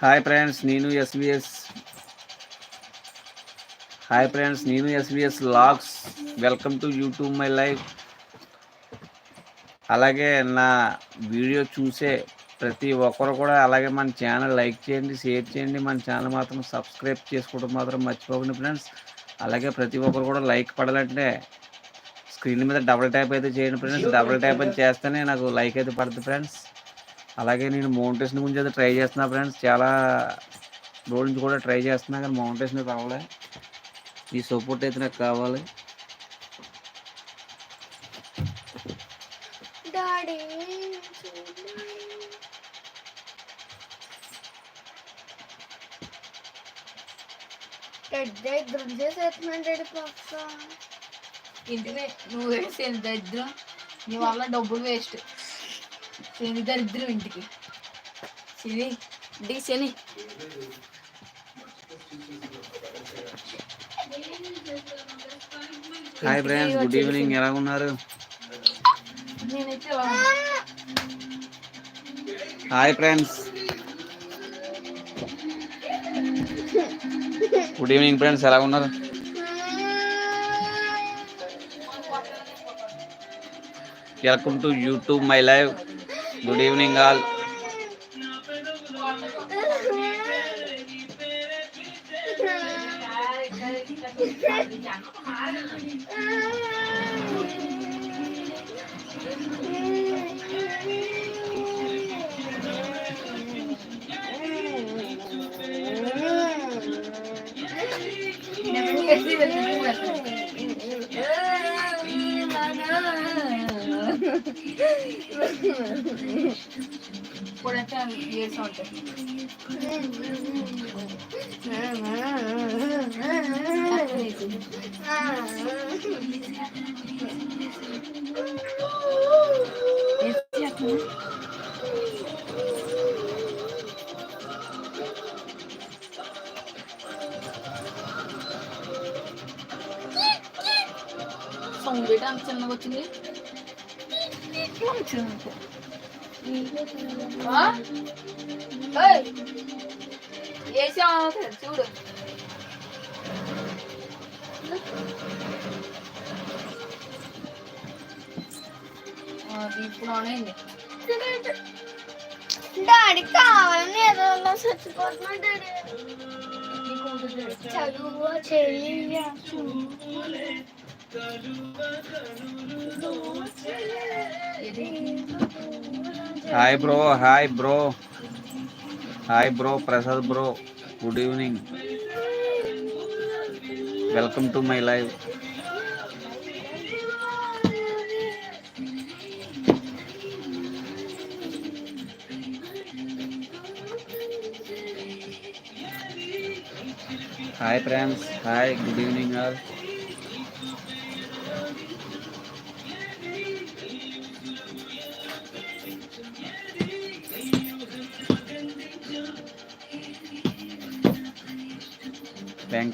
Hi friends నేను SVS hi friends నేను SVS logs welcome to YouTube my life అలాగే నా వీడియో చూసే ప్రతి ఒక్కరు కూడా అలాగే మన ఛానల్ లైక్ చేయండి షేర్ చేయండి మన ఛానల్ మాత్రం సబ్స్క్రైబ్ చేసుకోవడం మాత్రం మర్చిపోకండి ఫ్రెండ్స్ అలాగే ప్రతి ఒక్కరు కూడా లైక్ పడాలంటే స్క్రీన్ మీద డబుల్ ట్యాప్ అయితే చేయండి ఫ్రెండ్స్ డబుల్ ట్యాప్ అని చేస్తేనే నాకు లైక్ అయితే పడుతుంది ఫ్రెండ్స్ అలాగే నేను మౌంటేషన్ గురించి అయితే ట్రై చేస్తున్నా ఫ్రెండ్స్. చాలా రోజు నుంచి కూడా ట్రై చేస్తున్నా కానీ మౌంటేషన్ రావాలి. ఈ సపోర్ట్ అయితే నాకు కావాలి. ఇంటికి నువ్వు వేసేది దరిద్రం నీ వల్ల డబ్బులు వేస్ట్. శని దరిద్రం ఇంటికి. శని ఇంటికి శని. Hi friends good evening. ఎలా ఉన్నారు. Hi friends. Good evening friends ఎలా ఉన్నారు? Welcome to YouTube my live. Good evening all ఇప్పుడైతే ఏడుస్తూ ఉంటాయి సౌండ్ బయట అంత చిన్నగా వచ్చింది ఆ? ఏయ్! ఏసీ ఆన్ అవుతుంది చూడు ఆ, అది ఇప్పుడు ఆన్ అయింది డాడీ కావాలని ఏదో అలా చచ్చిపోతున్నాడు డాడీ నీకు ఉంటుంది. చదువు చెయ్య ఇది hi bro hi bro hi bro Prasad bro good evening welcome to my live hi friends hi good evening all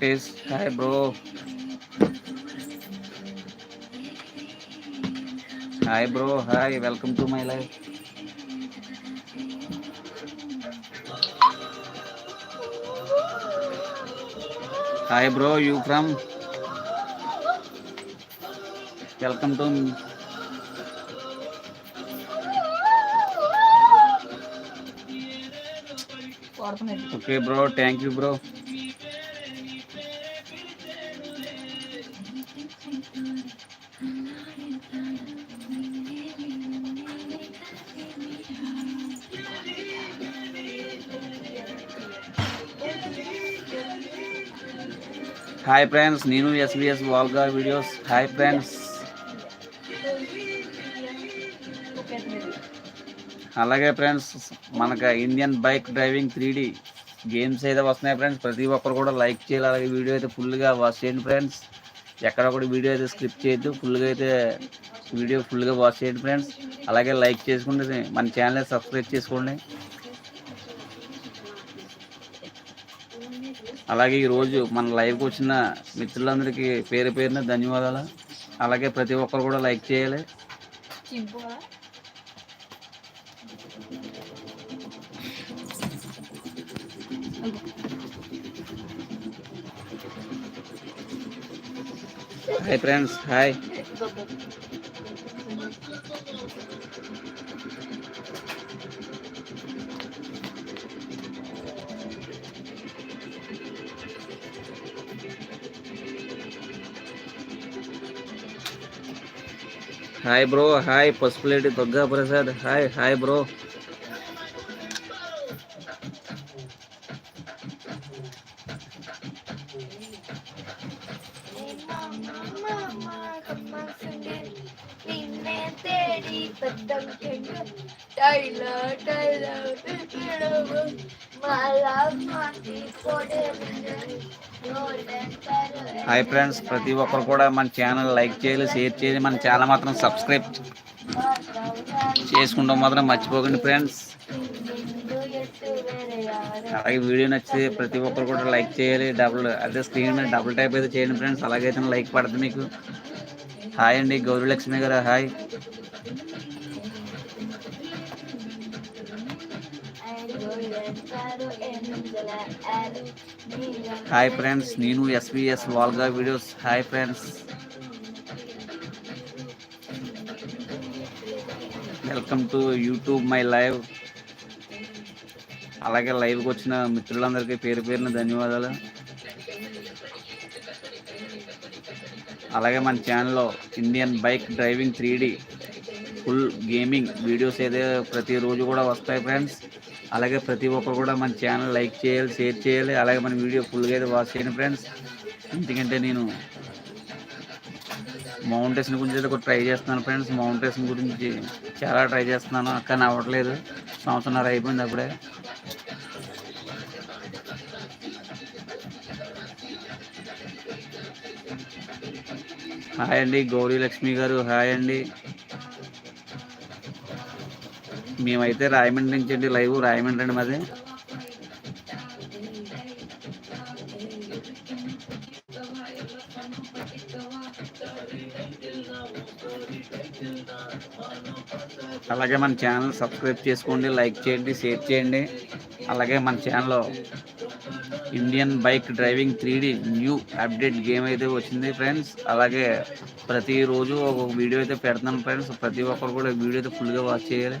practice. Hi, bro. Hi, bro. Hi, welcome to my life. Hi, bro. You from? Welcome to me. Okay, bro. Thank you, bro. Hi friends నేను SBS వాల్గా videos hi friends అలాగే friends మనకు Indian bike driving three D games అయితే వస్తున్నాయి friends ప్రతి ఒక్కరు కూడా like చేయాలి. అలాగే వీడియో అయితే ఫుల్గా వాచ్ చేయండి ఫ్రెండ్స్ ఎక్కడ కూడా వీడియో అయితే స్క్రిప్ట్ చేయొద్దు. ఫుల్గా అయితే వీడియో ఫుల్గా వాచ్ చేయండి ఫ్రెండ్స్ అలాగే లైక్ చేసుకుంటే మన ఛానల్ సబ్స్క్రైబ్ చేసుకోండి. అలాగే ఈరోజు మన లైవ్కి వచ్చిన మిత్రులందరికీ పేరు పేరున ధన్యవాదాలు. అలాగే ప్రతి ఒక్కరు కూడా లైక్ చేయాలి. Hi friends hi hi bro hi Pasupuleti Durga Prasad hi hi bro నిన్నే తేడి పెద్దం టైలర్ టైలర్ మాలా మాటి కోడే హాయ్ ఫ్రెండ్స్ ప్రతి ఒక్కరు కూడా మన ఛానల్ లైక్ చేయాలి షేర్ చేయాలి. మన ఛానల్ మాత్రం సబ్స్క్రైబ్ చేసుకుంటాం మాత్రం మర్చిపోకండి ఫ్రెండ్స్ అలాగే వీడియో నచ్చితే ప్రతి ఒక్కరు కూడా లైక్ చేయాలి. డబుల్ అదే స్క్రీన్ మీద డబుల్ టైప్ అయితే చేయండి ఫ్రెండ్స్ అలాగైతే లైక్ పడుతుంది మీకు. హాయ్ అండి Gowrilakshmi garu hi hi friends నేను SVS వాల్గా videos hi friends welcome to YouTube my live అలాగే లైవ్కి వచ్చిన మిత్రులందరికీ పేరు పేరున ధన్యవాదాలు. అలాగే మన ఛానల్లో Indian bike driving three full gaming videos అయితే ప్రతిరోజు కూడా వస్తాయి ఫ్రెండ్స్ అలాగే ప్రతి ఒక్కరు కూడా మన ఛానల్ లైక్ చేయాలి షేర్ చేయాలి. అలాగే మన వీడియో ఫుల్గా అయితే వాచ్ చేయండి ఫ్రెండ్స్. ఎందుకంటే నేను మౌంటేషన్ గురించి అయితే ట్రై చేస్తున్నాను ఫ్రెండ్స్. మౌంటేషన్ గురించి చాలా ట్రై చేస్తున్నాను. కానీ అవ్వట్లేదు సంవత్సరంన్నర అయిపోయింది అప్పుడే. హాయ్ అండి. గౌరీ లక్ష్మి గారు హాయ్ అండి. మేమైతే రాయమండ్రి నుంచి అండి లైవ్ రాయమండ్రి అండి మాది. అలాగే మన ఛానల్ సబ్స్క్రైబ్ చేసుకోండి లైక్ చేయండి షేర్ చేయండి. అలాగే మన ఛానల్లో Indian bike driving three new update game అయితే వచ్చింది ఫ్రెండ్స్. అలాగే ప్రతిరోజు ఒక వీడియో అయితే పెడతాను ఫ్రెండ్స్. ప్రతి ఒక్కరు కూడా వీడియో అయితే ఫుల్గా వాచ్ చేయాలి.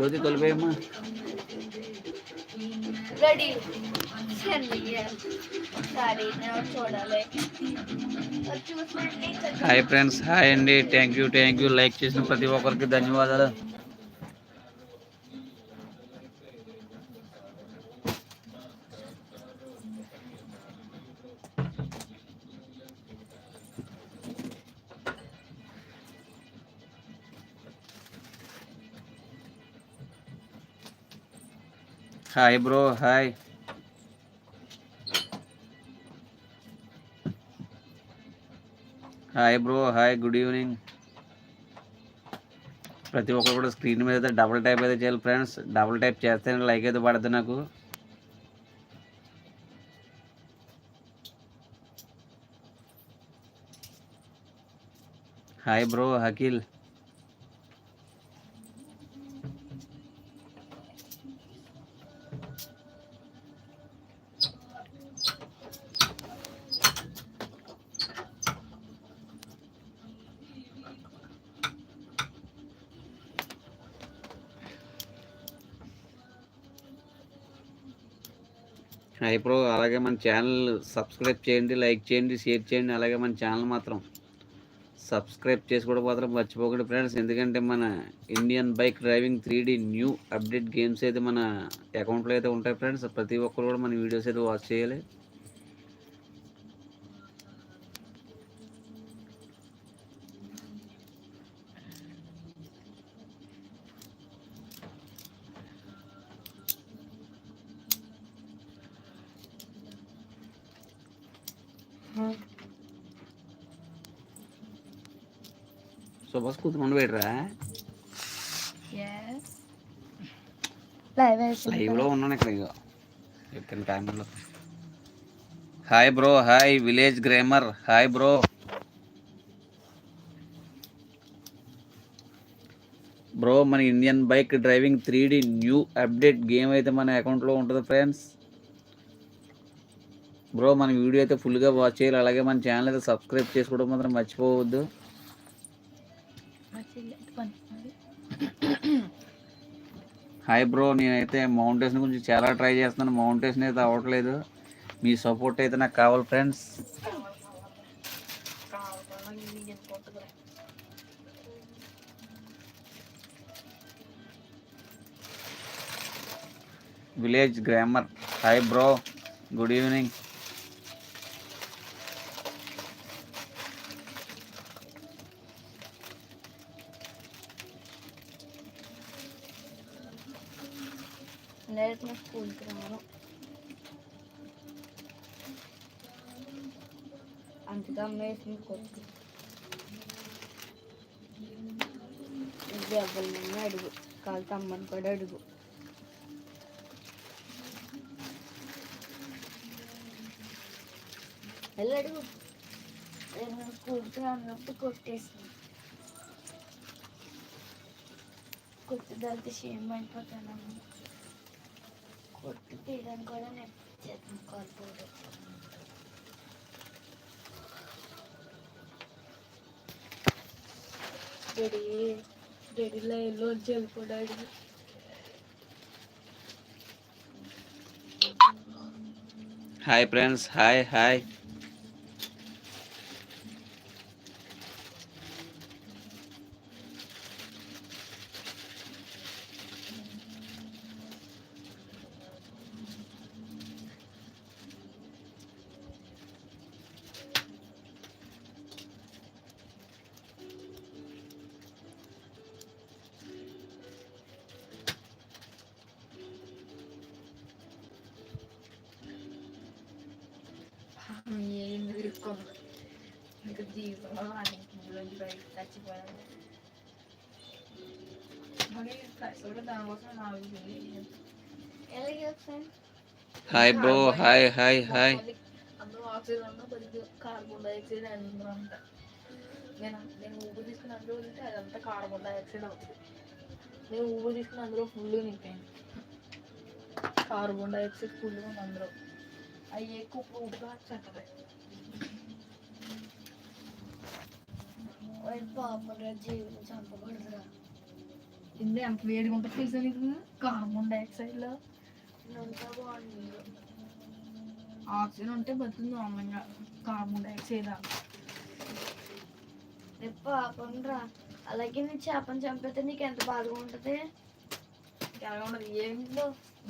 జ్యోతి రెడీ చూసినట్టే హాయ్ ఫ్రెండ్స్ హాయ్ అండి. Thank you thank you like చేసిన ప్రతి ఒక్కరికి ధన్యవాదాలు. Hi bro hi hi bro hi good evening ప్రతి ఒక్కరు కూడా స్క్రీన్ మీద అయితే డబుల్ టైప్ అయితే చేయాలి ఫ్రెండ్స్ డబుల్ టైప్ చేస్తేనే లైక్ అయితే పడుతుంది నాకు. హాయ్ బ్రో హకీల్ ఇప్పుడు అలాగే మన ఛానల్ సబ్స్క్రైబ్ చేయండి లైక్ చేయండి షేర్ చేయండి. అలాగే మన ఛానల్ మాత్రం సబ్స్క్రైబ్ చేసుకోవడం మాత్రం మర్చిపోకండి ఫ్రెండ్స్. ఎందుకంటే మన Indian bike driving three new update games అయితే మన అకౌంట్లో అయితే ఉంటాయి ఫ్రెండ్స్. ప్రతి ఒక్కరు కూడా మన వీడియోస్ అయితే వాచ్ చేయాలి. సుభాష్ కూతురు పెట్టరా? ఎస్ లైవ్లో ఉన్నాను ఇక్కడ ఇక ఎక్కడ టైంలో hi bro hi village grammar hi bro bro మన Indian bike driving three D new update game అయితే మన అకౌంట్లో ఉంటుంది ఫ్రెండ్స్ బ్రో మన వీడియో అయితే ఫుల్గా వాచ్ చేయాలి. అలాగే మన ఛానల్ అయితే సబ్స్క్రైబ్ చేసుకోవడం మాత్రం మర్చిపోవద్దు. హాయ్ బ్రో నేనైతే మౌంటేషన్ గురించి చాలా ట్రై చేస్తున్నాను. మౌంటేషన్ అయితే అవ్వట్లేదు. మీ సపోర్ట్ అయితే నాకు కావాలి friends village grammar hi bro good evening direct నా స్కూల్కి రాను. అంతగా అమ్మేసింది కొట్టు ఇది ఎవరినైనా అడుగు. కాలు అమ్మని కూడా అడుగు. వెళ్ళి అడుగు. నేను స్కూల్కి రానప్పుడు కొట్టి దానికి షేమ్ అయిపోతానమ్మా కొట్టు తీయడం కూడా నేను చేతులు డాడీ డాడీ లైన్లో వెళ్ళిపోయాడు హాయ్ ఫ్రెండ్స్ హాయ్ హాయ్ ఏం తిరుగుకోను ఇంకా జీవితంలో అన్నింటిలోంచి బయట చచ్చిపోయాను మరి కూడా దానికోసం నాకు ఎలాగే ఒకసారి hi bro hi hi hi అందులో ఆక్సిజన్ ఉన్న కొద్దిగా కార్బన్ డైఆక్సైడ్ అందులో అంట నేను నేను ఊపిరి తీసుకుని అందులో వదిలితే అదంతా కార్బన్ డైఆక్సైడ్ అవుతుంది నేను ఊపిరి తీసుకుని అందులో ఫుల్ నింపాను కార్బన్ డైఆక్సైడ్ ఫుల్గా ఉంది అందులో అవి ఎక్కువ ఊపిగా చెట్టది ఇందే ఎంత వేడిగా ఉంటుంది తెలుసా నీకు కార్బన్ డైఆక్సైడ్లో అంతా బాగుంది ఆక్సిజన్ ఉంటే బతుకుతుంది నార్మల్గా కార్బన్ డైఆక్సైడ్ రేపు పాపం రా అలాగే నీ చేపను చంపితే నీకు ఎంత బాధగా ఉంటుంది ఎలా ఉండదు ఏంటో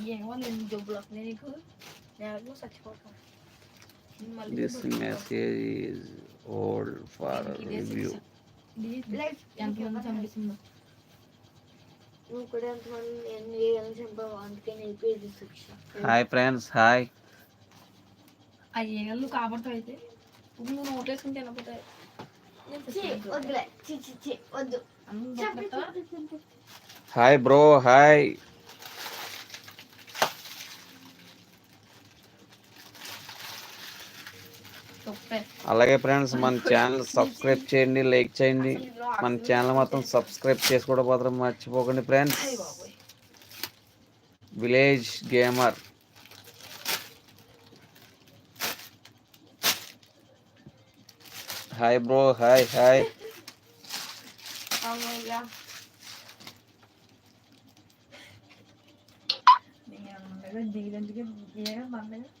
ఏమో నేను జబ్బులు వస్తున్నాయి నీకు నేను చచ్చిపోతాను నేను మళ్ళీ దిస్ మెసేజ్ ఈజ్ ఓల్డ్ ఎంతమంది చంపిస్తుందో నువ్వు కూడా ఎంతమంది ఎన్ని వేయాలని చంపావు అందుకే ఇది శిక్ష హాయ్ ఫ్రెండ్స్ హాయ్ ఆ ఏగలు కాపాడుతావు అయితే ఇప్పుడు నువ్వు నోటేసుకుని తినపోతాయి వద్దులే చి చి చి వద్దు. హాయ్ బ్రో హాయ్ అలాగే ఫ్రెండ్స్ మన ఛానల్ సబ్స్క్రైబ్ చేయండి లైక్ చేయండి. మన ఛానల్ మొత్తం సబ్స్క్రైబ్ చేసుకోవడం మాత్రం మర్చిపోకండి friends. Village gamer. Hi bro hi hi. నేను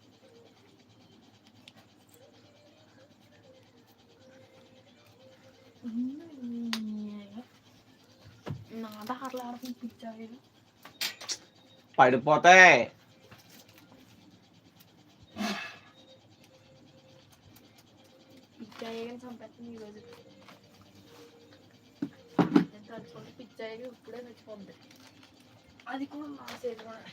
పడిపోతాయి పిచ్చాయి కానీ చంపేస్తుంది ఈరోజు నేను చచ్చిపోతే పిచ్చాయి ఇప్పుడే చచ్చిపోద్ది అది కూడా నా చేతిలోనే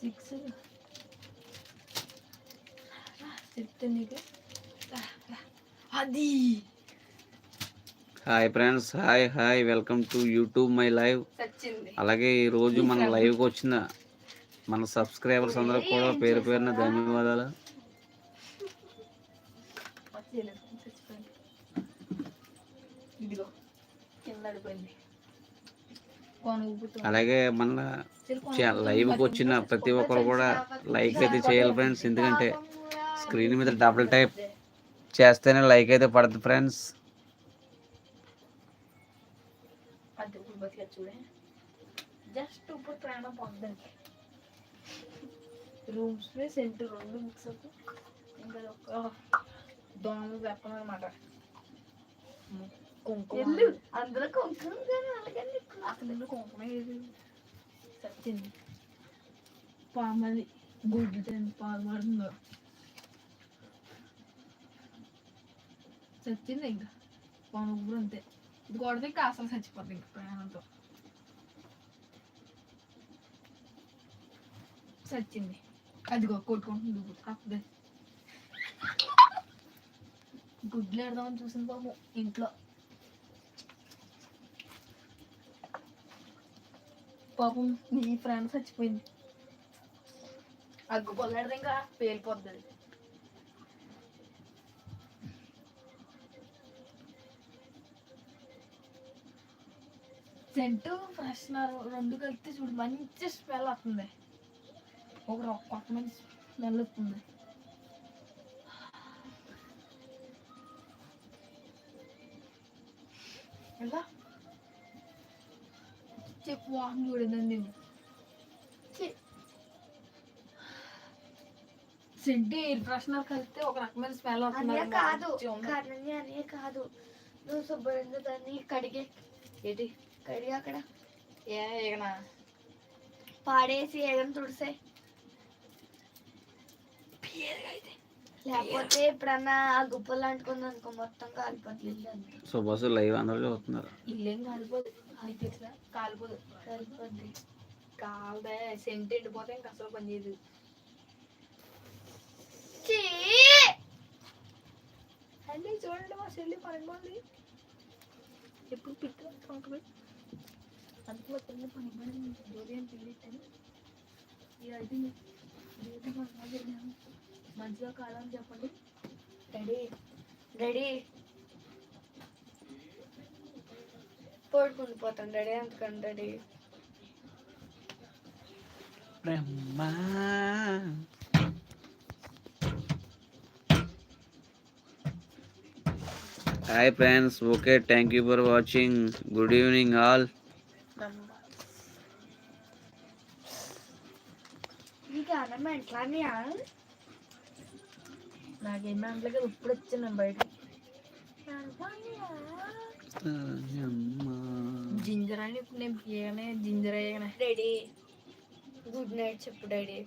సిక్స్ చెప్తే నీకు. అది hi friends hi hi welcome to YouTube my live అలాగే ఈ రోజు మన లైవ్కి వచ్చిన మన సబ్స్క్రైబర్స్ అందరికి కూడా పేరు పేరున ధన్యవాదాలు. ఇదిగో కింద అలాగే మన లైవ్కి వచ్చిన ప్రతి ఒక్కరు కూడా లైక్ అయితే చేయాలి ఫ్రెండ్స్. ఎందుకంటే స్క్రీన్ మీద డబుల్ టైప్ చేస్తేనే లైక్ అయితే పడుతుంది ఫ్రెండ్స్. అది ఇప్పుడు బతిగా చూడే. జస్ట్ ఇప్పుడు ప్రాణం పొందండి. రూమ్స్ సెంటర్ రెండు మిక్స్ అప్ ఇంకా ఒక దోమలు చెప్పను కుంకుమ. అందులో కుంకుమ కానీ అలాగే అసలు కుంకుమ ఏది? చచ్చింది పామది గుడ్డు తిని పాలు పడుతుందో చచ్చింది ఇంకా. పాము ఊరు అంతే. ఇది కొడితే ఇంకా అసలు చచ్చిపోతుంది ఇంకా ప్రాణంతో. చచ్చింది అదిగో కొట్టుకుంటుంది గుడ్డు అప్పుడే. గుడ్లు ఎడదామని చూసింది పాము ఇంట్లో. పాపం నీ ఫ్రెండ్ చచ్చిపోయింది. అగ్గు పొల్లాడితే ఇంకా పేలిపోద్ది. సెంటు ఫ్రెషనర్ రెండు కలిపితే చూడు మంచి స్మెల్ వస్తుంది. ఒక కొత్త మంచి స్మెల్ వస్తుంది. ఎలా? వాహనం చూడదండి సెంట్ ఎయిర్ ఫ్రెషనర్ కలిపితే ఒక రకమైన స్మెల్ వస్తుంది కాదు. కారణంగా అనే కాదు నువ్వు శుభ్రంగా దాన్ని కడిగే. ఏంటి? కడిగి అక్కడ. ఏ ఏగనా పాడేసి ఏదైనా తుడిసే. లేకపోతే ఎప్పుడన్నా ఆ గుప్పలు అంటుకుంది అనుకో మొత్తం కాలిపోతుంది. సో బస్సు లైవ్ అందరూ చూస్తున్నారు. ఇల్లేం తెలుసా కాలిపోదు కాలిపోద్ది కాలదే సెంట్ ఎండిపోతే ఇంకా అసలు పని చేయదు. అండి చూడండి మా చెల్లి పనిపోండి ఎప్పుడు పిట్టు ఉంటుంది అందుకే మా పనిపోయింది ఉదయం పిల్లిట్టని ఇది అయిపోయింది ఇది మా అమ్మ చెప్పాను. మంచిగా కాదని చెప్పండి. రెడీ. రెడీ. పడుకుని పోతాను ready అంతకండి ready Brahma hi friends okay thank you for watching good evening all నీకు అన్నం ఎట్లానే నాకేం దాంట్లోకి ఇప్పుడు వచ్చాను బయట జింజర్ అని ఇప్పుడు నేను పియగానే జింజర్ అయ్యానే. రెడీ గుడ్ నైట్ చెప్పు డాడీ.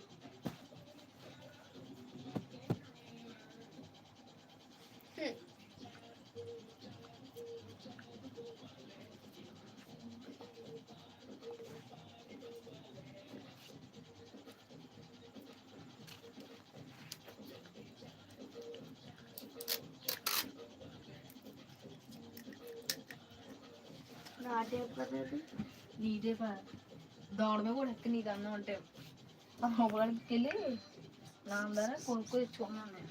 నీటే దోడమే కూడా ఎక్క నీకు అన్నం అంటే మా మొగడానికి వెళ్ళి నా అందరూ కొనుక్కో తెచ్చుకున్నాను నేను